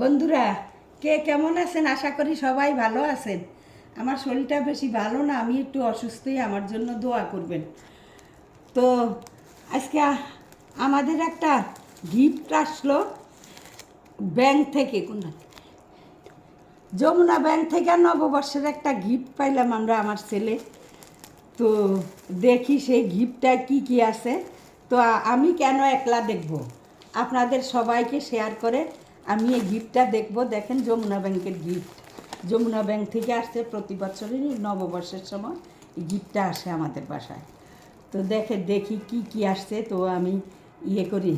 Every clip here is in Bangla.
বন্ধুরা, কে কেমন আছেন? আশা করি সবাই ভালো আছেন। আমার শরীরটা বেশি ভালো না, আমি একটু অসুস্থই, আমার জন্য দোয়া করবেন। তো আজকে আমাদের একটা গিফট আসলো ব্যাংক থেকে, কোন যমুনা ব্যাংক থেকে নববর্ষের একটা গিফট পাইলাম আমরা আমার ছেলে। তো দেখি সেই গিফটটা কি কি আছে। তো আমি কেন একলা দেখব? আপনাদের সবাইকে শেয়ার করে আমি এই গিফটটা দেখব। দেখেন যমুনা ব্যাংকের গিফট যমুনা ব্যাংক থেকে আসছে প্রতি বছরই নববর্ষের সময় এই গিফটটা আসে আমাদের বাসায়। তো দেখে, দেখি কি কি আসছে। তো আমি ইয়ে করি।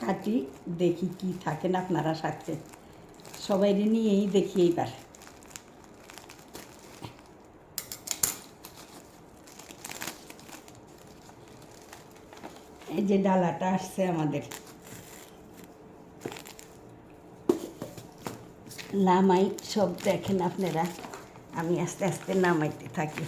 কাটি দেখি কি থাকেন আপনারা সাথে। সবাই নিয়েই দেখি এইবার। এই যে ডালাটা আসছে আমাদের। নামাই, সব দেখেন আপনারা। আমি আস্তে আস্তে নামাইতে থাকি।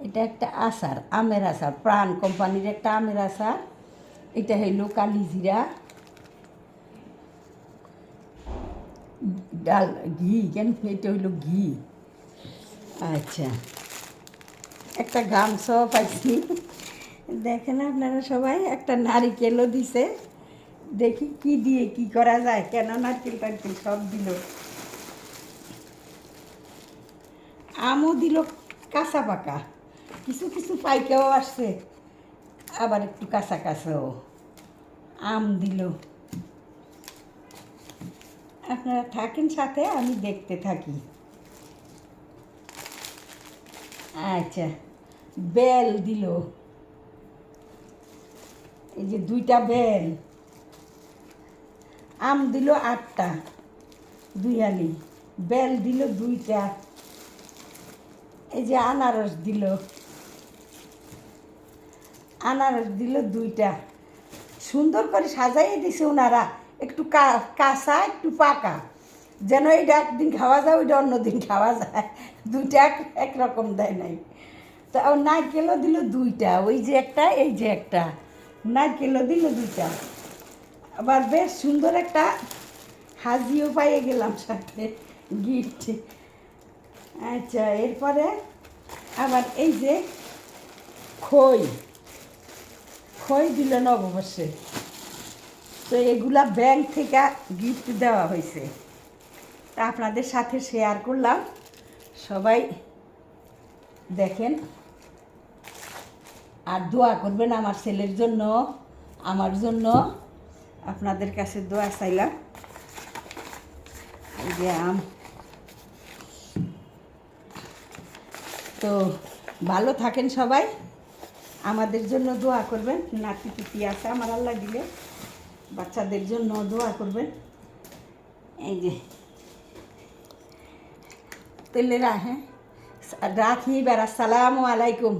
এটা একটা আচার, আমের আচার, প্রাণ কোম্পানির একটা আমের আচার। এটা হইল কালিজিরা ডাল, ঘি, কেন এটা হইল ঘি? আচ্ছা। একটা গামছাও পাইছি। দেখেন আপনারা সবাই, একটা নারিকেলও দিছে। দেখি কি দিয়ে কি করা যায়, কেন নারকেল টারকেল সব দিল। আমও দিল কাঁচা পাকা, কিছু কিছু পাইকাও আসছে, আবার একটু কাঁচা কাঁচাও। আম দিল। আপনারা থাকেন সাথে, আমি দেখতে থাকি। আচ্ছা বেল দিল। এই যে দুইটা বেল। আম দিল আটটা, দুই আলি। বেল দিল দুইটা। এই যে আনারস দিল। আনারস দিল দুইটা। সুন্দর করে সাজাইয়ে দিছে ওনারা একটু কাঁচা, একটু পাকা। যেন এটা একদিন খাওয়া যায়, ওইটা অন্যদিন খাওয়া যায়। দুইটা এক- একরকম দেয় নাই। তা নারকেলও দিল দুইটা। ওই যে একটা, এই যে একটা। নারকেলও দিল দুইটা। আবার বেশ সুন্দর একটা হাজিও পাইয়ে গেলাম সাথে গিফট আচ্ছা এরপরে আবার এই যে খই খই দিল নববর্ষে। তো এগুলা ব্যাংক থেকে গিফট দেওয়া হয়েছে। তা আপনাদের সাথে শেয়ার করলাম। সবাই দেখেন। আর দোয়া করবেন আমার ছেলের জন্য, আমার জন্য। আপনাদের কাছে দোয়া চাইলাম। যে আম। তো ভালো থাকেন সবাই। আমাদের জন্য দোয়া করবেন। নাতি পুতি আছে আমার আল্লাহ দিলে। বাচ্চাদের জন্য দোয়া করবেন। এই যে। তেলে রাখেন রাখি এবার আসসালামু আলাইকুম।